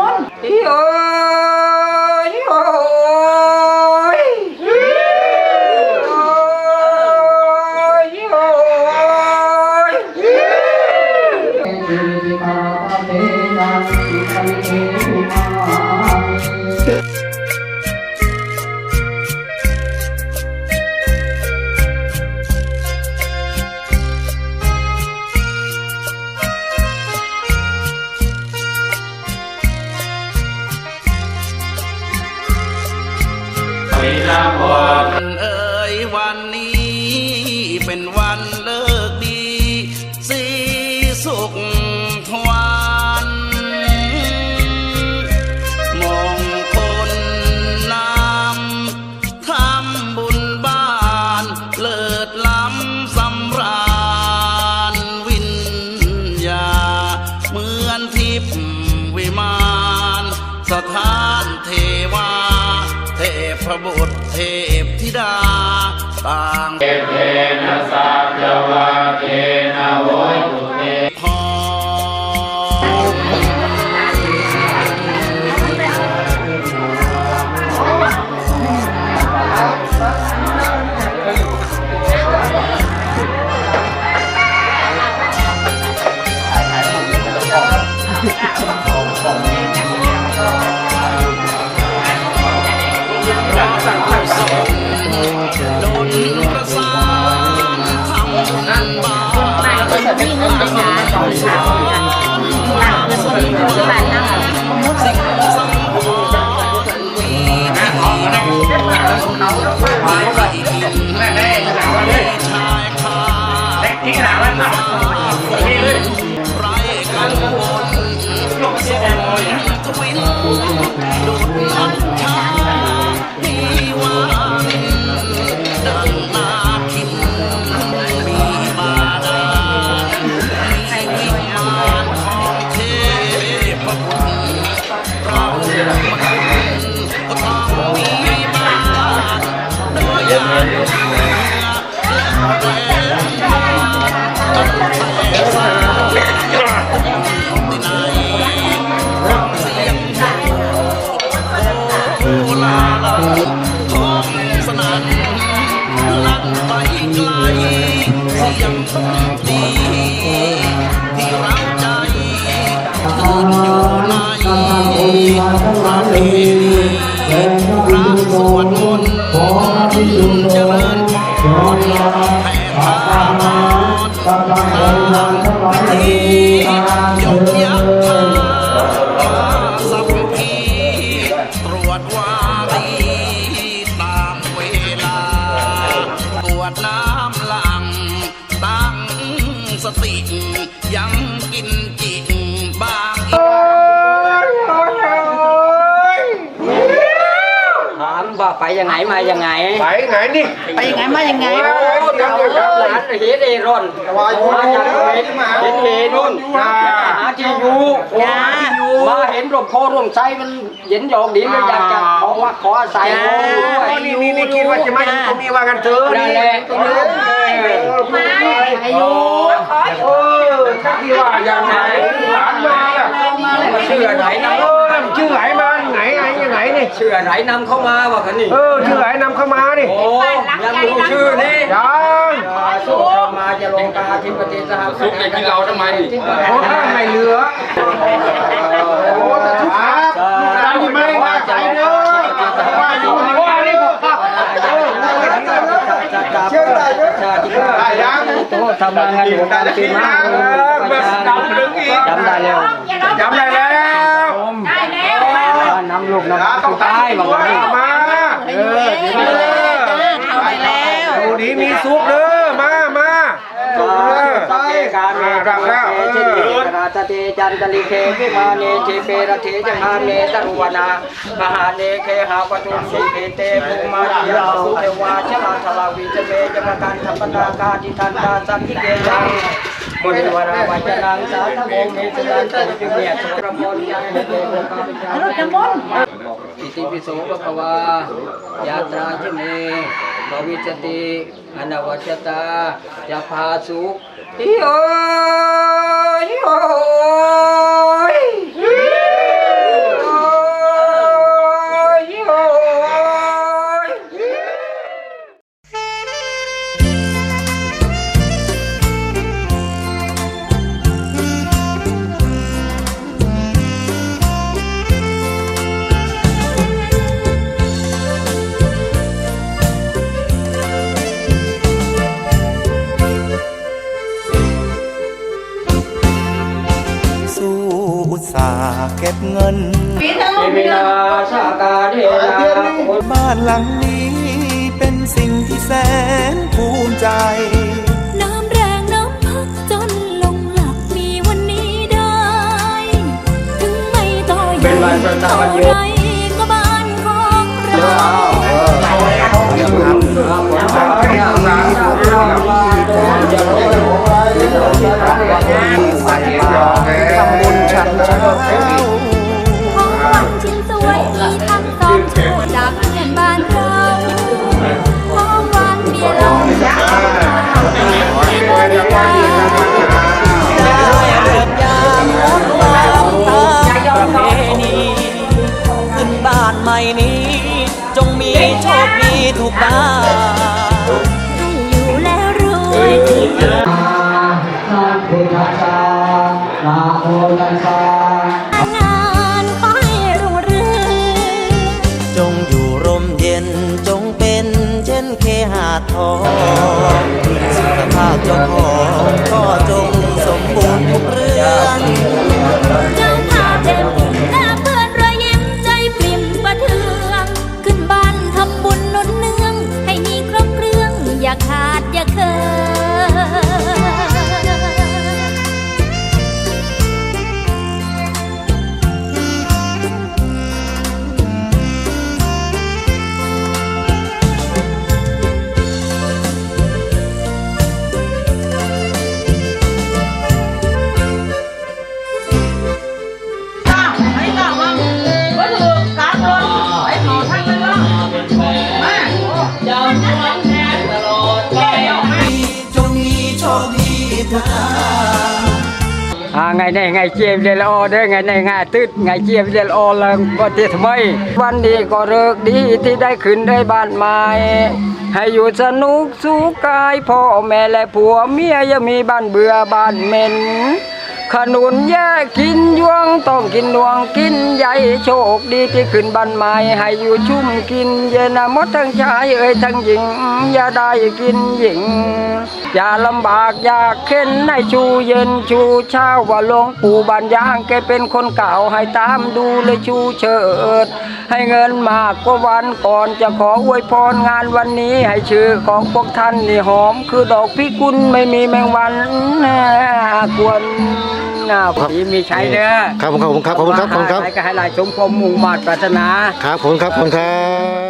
มนต์อีโอ้ย วันเอ่ยวันนี้ พระบุตรเทพธิดาต่างเทนะสัจวะเทนะโวำนั้นบาไปกับพี่เงินไปหาสองสามกันหลังเงินคนนี้คือบ้านนั่งที่เขาไม่กินชายคาที่หนาวัำหลังตั้งสติยังกินจิ ยังไงมายังไงไปไงนี่ไปยังไงมายังไงโอ้เราหลานเห็นเอร่อนมาจากเห็นเห็นเฮนุ่นหาที่อยู่จ้ามาเห็นร่มโพร่มไซมันเย็นหยอกดีเลยอยากจะขอว่าขออาศัยเขาด้วยนี่นี่นี่คิดว่าจะมาอยู่ตรงนี้ว่ากันเถอะนั่นแหละมาอายุเออถ้าที่ว่าอย่างไหนหลานมาล่ะชื่อไหนนเออชื่อไหนมาไห นไหนยังไงนี่ำชื่อไหนนำเข้ามาว่าคันนี่เออชื่อไหนนำเข้ามาดิโอ้ยังรู้ชื่อนี่ยังสุขมาจะลงกาธิปติสหสุขจะกินเราทำไมโอ้ไม่เหลือโอ้แต่ทุกครับได้ยินไหมว่าใจเด้อว่าอยู่ว่านี่เชื่อได้เด้อได้ยังทำงานอยู่การปีมากจำได้แล้วจำได้แล้วได้แล้ว น้ำลูกน้ำสุดท้ายบางวันนี้มาเออเข้าไปแล้วดูดีมีสุขเด้อมามาเออสัพเพการเมรับแล้วเอเจอติราชเตจันตลิเควิมาเนเจเปรเทจหาเมตรุวนาปหาเนเคหาปตุสีเพเตภูมาเยสุเทวาชลาชลาวิจเมจมกันธรรมตากาจิตันตาสันติเกยัง มนวราวัจนังสาธโมเมสนันตุจุเมียสุรพลยาเหตุโลกาปิจารรถจะมนต์อิติปิโสภะควายาตราจเมภวิจติอนวัชตาจะพาสุขโยโย เก็บเงินเอมินาสากาเดนาโคบ้านหลังนี้เป็นสิ่งที่แสนภูมิใจ น้ำแรงน้ำพักจนลงหลักมีวันนี้ได้ ถึงไม่ต่อใหญ่เท่าไรก็บ้านของเราานเราของหวานเบียร์ลงจาบริการได้เริ่มยามดวามตามประเพณีขึ้นบ้านใหม่นี้ จงมีโชคดีทุกบ้าน À, ngày này ngày chia về là o đấy ngày này ngày tết ngày chia về là o là có tiết mấy วันดีก็เลิกดีที่ได้ขึ้นได้บ้านใหม่ให้อยู่สนุกสุขกายพ่อแม่และผัวเมียยังมีบ้านเบื่อบ้านเหม็น ขนุนแย่กินยวงต้องกินนวงกินใหญ่โชคดีที่ขึ้นบ้านใหม่ให้อยู่ชุ่มกินเย็นมดทั้งชายเอ่ยทั้งหญิง อย่าได้กินหญิง อย่าลำบากอย่าเข็นให้ชูเย็นชูเช้าว่าหลวงปู่บานยางแกเป็นคนเก่าให้ตามดูเลยชูเชิด ให้เงินมากกว่าวันก่อนจะขออวยพรงานวันนี้ให้ชื่อของพวกท่านนี่หอม คือดอกพิกุลไม่มีแมงวันน่ากวน น่าผีมีใช้เด้อครับผมขอบคุณครับขอบคุณครับขอบคุณครับให้ก็ให้หลายสมความมุ่งมาตรปรารถนา ครับผมครับผมครับแล้วรวย